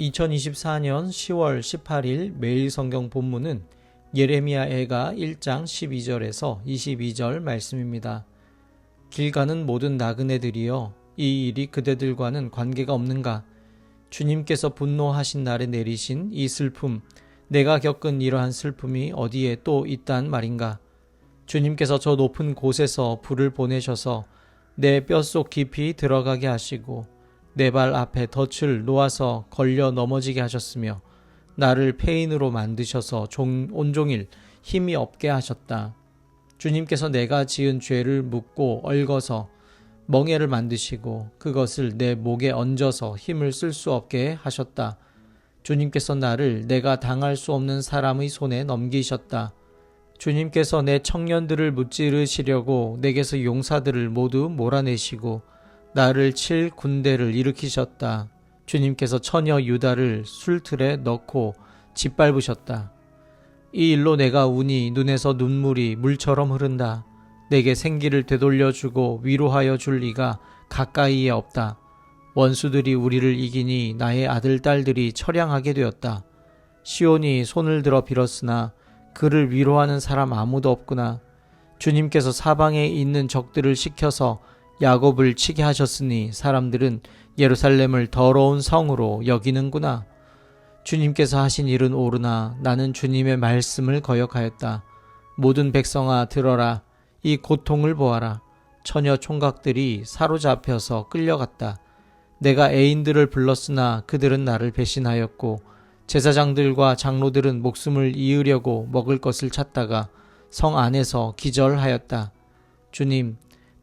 2024년 10월 18일 매일 성경 본문은 예레미야 애가 1장 12절에서 22절 말씀입니다. 길 가는 모든 나그네들이여 이 일이 그대들과는 관계가 없는가? 주님께서 분노하신 날에 내리신 이 슬픔, 내가 겪은 이러한 슬픔이 어디에 또 있단 말인가? 주님께서 저 높은 곳에서 불을 보내셔서 내 뼛속 깊이 들어가게 하시고 내 발 앞에 덫을 놓아서 걸려 넘어지게 하셨으며 나를 폐인으로 만드셔서 종, 온종일 힘이 없게 하셨다. 주님께서 내가 지은 죄를 묻고 얽어서 멍에를 만드시고 그것을 내 목에 얹어서 힘을 쓸 수 없게 하셨다. 주님께서 나를 내가 당할 수 없는 사람의 손에 넘기셨다. 주님께서 내 청년들을 무찌르시려고 내게서 용사들을 모두 몰아내시고 나를 칠 군대를 일으키셨다. 주님께서 처녀 유다를 술틀에 넣고 짓밟으셨다. 이 일로 내가 우니 눈에서 눈물이 물처럼 흐른다. 내게 생기를 되돌려주고 위로하여 줄 리가 가까이에 없다. 원수들이 우리를 이기니 나의 아들, 딸들이 처량하게 되었다. 시온이 손을 들어 빌었으나 그를 위로하는 사람 아무도 없구나. 주님께서 사방에 있는 적들을 시켜서 야곱을 치게 하셨으니 사람들은 예루살렘을 더러운 성으로 여기는구나. 주님께서 하신 일은 옳으나 나는 주님의 말씀을 거역하였다. 모든 백성아 들어라. 이 고통을 보아라. 처녀 총각들이 사로잡혀서 끌려갔다. 내가 애인들을 불렀으나 그들은 나를 배신하였고 제사장들과 장로들은 목숨을 이으려고 먹을 것을 찾다가 성 안에서 기절하였다. 주님,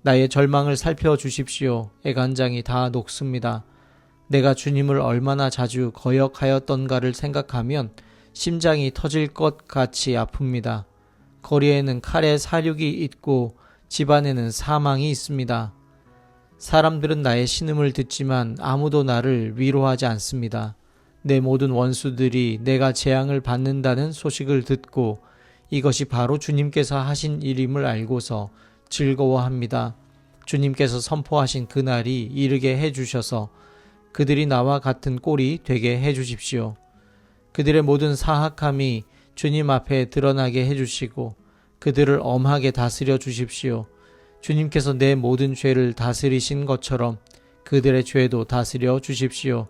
나의 절망을 살펴주십시오. 애간장이 다 녹습니다. 내가 주님을 얼마나 자주 거역하였던가를 생각하면 심장이 터질 것 같이 아픕니다. 거리에는 칼의 사륙이 있고 집안에는 사망이 있습니다. 사람들은 나의 신음을 듣지만 아무도 나를 위로하지 않습니다. 내 모든 원수들이 내가 재앙을 받는다는 소식을 듣고 이것이 바로 주님께서 하신 일임을 알고서 즐거워합니다. 주님께서 선포하신 그날이 이르게 해주셔서 그들이 나와 같은 꼴이 되게 해주십시오. 그들의 모든 사악함이 주님 앞에 드러나게 해주시고 그들을 엄하게 다스려 주십시오. 주님께서 내 모든 죄를 다스리신 것처럼 그들의 죄도 다스려 주십시오.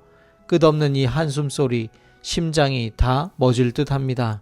끝없는 이 한숨 소리, 심장이 다 멎을 듯 합니다.